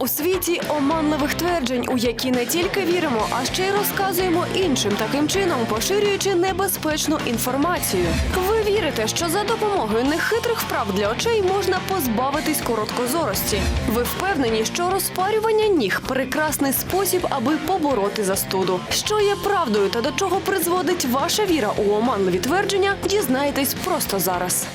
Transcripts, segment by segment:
у світі оманливих тверджень, у які не тільки віримо, а ще й розказуємо іншим таким чином, поширюючи небезпечну інформацію. Ви вірите, що за допомогою нехитрих вправ для очей можна позбавитись короткозорості. Ви впевнені, що розпарювання ніг прекрасний спосіб, аби побороти застуду. Що є правдою та до чого призводить ваша віра у оманливі твердження, дізнаєтесь просто зараз.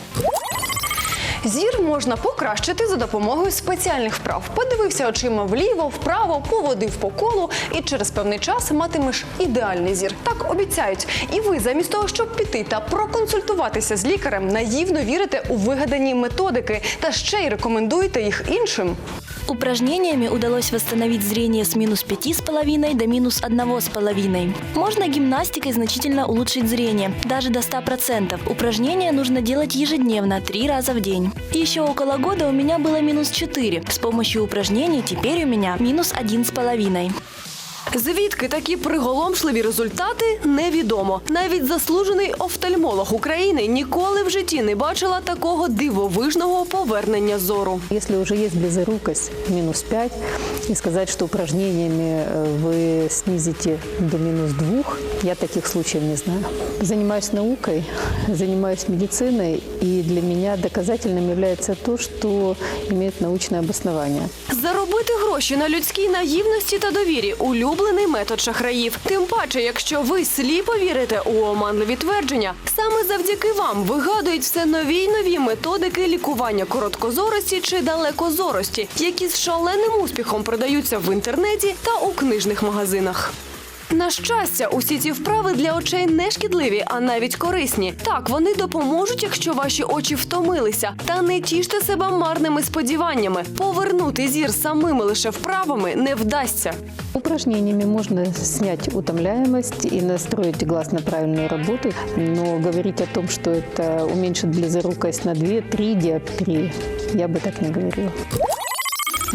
Зір можна покращити за допомогою спеціальних вправ. Подивився очима вліво, вправо, поводив по колу, і через певний час матимеш ідеальний зір. Так обіцяють. І ви, замість того, щоб піти та проконсультуватися з лікарем, наївно вірите у вигадані методики та ще й рекомендуєте їх іншим. Упражнениями удалось восстановить зрение с минус 5,5 до минус 1,5. Можно гимнастикой значительно улучшить зрение, даже до 100%. Упражнения нужно делать ежедневно, три раза в день. Еще около года у меня было минус 4. С помощью упражнений теперь у меня минус 1,5. Звідки такі приголомшливі результати невідомо. Навіть заслужений офтальмолог України ніколи в житті не бачила такого дивовижного повернення зору. Если уже есть близорукость минус 5, и сказать, что упражнениями э, вы снизите до минус 2, я таких случаев не знаю. Занимаюсь наукой, занимаюсь медициной, и для меня доказательным является то, что имеет научное обоснование. Заробити гроші на людській наївності та довірі улюблений метод шахраїв. Тим паче, якщо ви сліпо вірите у оманливі твердження, саме завдяки вам вигадують все нові й нові методики лікування короткозорості чи далекозорості, які з шаленим успіхом продаються в інтернеті та у книжних магазинах. На щастя, усі ці вправи для очей не шкідливі, а навіть корисні. Так, вони допоможуть, якщо ваші очі втомилися. Та не тіште себе марними сподіваннями. Повернути зір самими лише вправами не вдасться. Упражнениями можно снять утомляемость и настроить глаз на правильную работу, но говорить о том, что это уменьшит близорукость на 2-3 диоптрии, я бы так не говорила.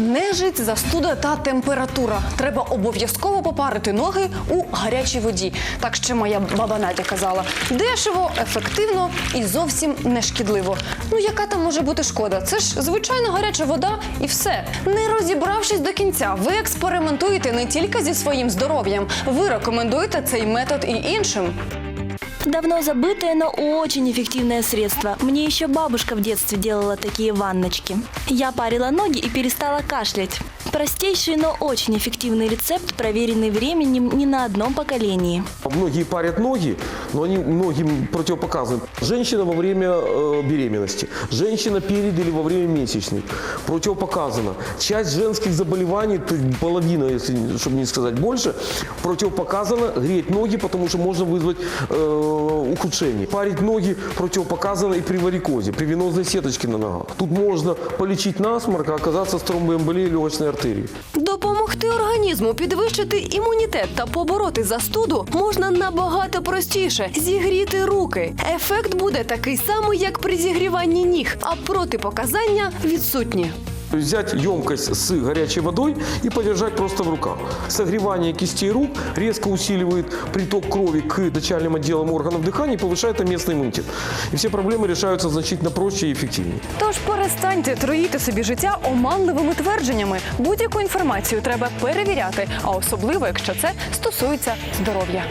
Нежить, застуда та температура. Треба обов'язково попарити ноги у гарячій воді. Так ще моя баба Надя казала. Дешево, ефективно і зовсім не шкідливо. Ну яка там може бути шкода? Це ж звичайно гаряча вода і все. Не розібравшись до кінця, ви експериментуєте не тільки зі своїм здоров'ям, ви рекомендуєте цей метод і іншим. Давно забытое, но очень эффективное средство. Мне еще бабушка в детстве делала такие ванночки. Я парила ноги и перестала кашлять. Простейший, но очень эффективный рецепт, проверенный временем не на одном поколении. Многие парят ноги, но они многим противопоказаны. Женщина во время э, беременности, женщина перед или во время месячных противопоказано. Часть женских заболеваний, то есть половина, если, чтобы не сказать больше, противопоказано греть ноги, потому что можно вызвать э, ухудшение. Парить ноги противопоказано и при варикозе, при венозной сеточке на ногах. Тут можно полечить насморк, а оказаться с тромбоэмболией легочной артерии. Допомогти організму підвищити імунітет та побороти застуду можна набагато простіше зігріти руки. Ефект буде такий самий, як при зігріванні ніг, а протипоказання відсутні. Взять емкость с горячей водой и подержать просто в руках. Согревание кистей рук резко усиливает приток крови к дочальным отделам органов дыхания и повышает местный иммунитет. И все проблемы решаются значительно проще и эффективнее. Тож перестаньте троїти собі життя оманливими твердженнями. Будь-яку інформацію треба перевіряти, а особливо, якщо це стосується здоров'я.